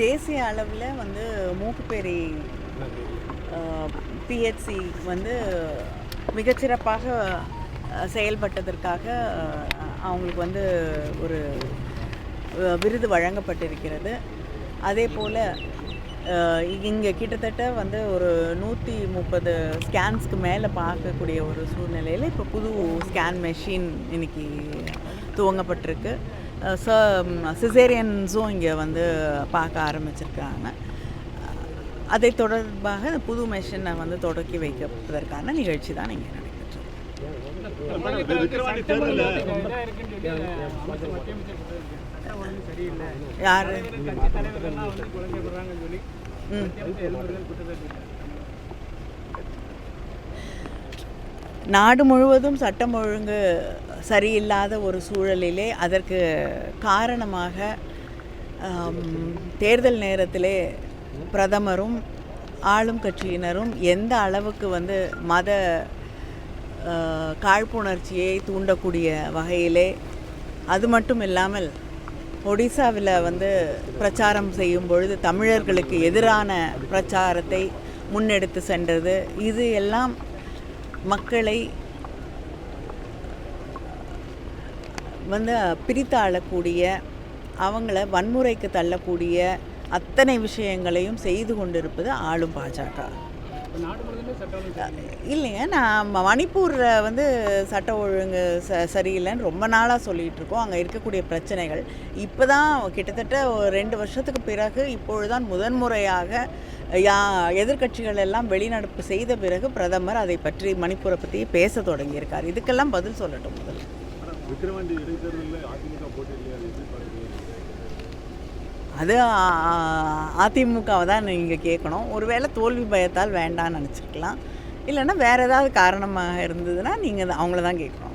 தேசிய அளவில் வந்து மூக்குப்பேரி பிஹெச்சி வந்து மிகச்சிறப்பாக செயல்பட்டதற்காக அவங்களுக்கு வந்து ஒரு விருது வழங்கப்பட்டிருக்கிறது. அதே போல் இங்கே கிட்டத்தட்ட வந்து ஒரு நூற்றி முப்பது ஸ்கேன்ஸ்க்கு மேலே பார்க்கக்கூடிய ஒரு சூழ்நிலையில் இப்போ புது ஸ்கேன் மெஷின் இன்னைக்கு துவங்கப்பட்டிருக்கு. ச சிசேரியன்ஸும் இங்கே வந்து பார்க்க ஆரம்பிச்சிருக்காங்க. அதை தொடர்பாக இந்த புது மெஷினை வந்து தொடக்கி வைப்பதற்கான நிகழ்ச்சி தான் இங்கே நடைபெற்றது. யார்? நாடு முழுவதும் சட்டம் ஒழுங்கு சரியில்லாத ஒரு சூழலிலே அதற்கு காரணமாக தேர்தல் நேரத்திலே பிரதமரும் ஆளும் கட்சியினரும் எந்த அளவுக்கு வந்து மத காழ்ப்புணர்ச்சியை தூண்டக்கூடிய வகையிலே அது மட்டும் இல்லாமல் ஒடிசாவில் வந்து பிரச்சாரம் செய்யும் பொழுது தமிழர்களுக்கு எதிரான பிரச்சாரத்தை முன்னெடுத்து சென்றது. இது எல்லாம் மக்களை வந்து பிரித்தாளக்கூடிய அவங்கள வன்முறைக்கு தள்ளக்கூடிய அத்தனை விஷயங்களையும் செய்து கொண்டிருப்பது ஆளும் பாஜக. இல்லைங்க நான் மணிப்பூரில் வந்து சட்ட ஒழுங்கு ச சரியில்லைன்னு ரொம்ப நாளாக சொல்லிகிட்டு இருக்கோம். அங்கே இருக்கக்கூடிய பிரச்சனைகள். இப்போ தான் கிட்டத்தட்ட ஒரு ரெண்டு வருஷத்துக்கு பிறகு இப்பொழுதுதான் முதன்முறையாக யா எதிர்க்கட்சிகள் எல்லாம் வெளிநடப்பு செய்த பிறகு பிரதமர் அதை பற்றி மணிப்பூரை பற்றி பேச தொடங்கியிருக்கார். இதுக்கெல்லாம் பதில் சொல்லட்டும் முதல்ல. விக்ரவாண்டி இடைத்தேர்தலில் அதிமுக போட்டியில்லையா அது அது அதிமுகவை தான் நீங்கள் கேட்கணும். ஒருவேளை தோல்வி பயத்தால் வேண்டாம்னு நினச்சிருக்கலாம். இல்லைன்னா வேறு ஏதாவது காரணமாக இருந்ததுன்னா நீங்கள் அவங்கள தான் கேட்கணும்.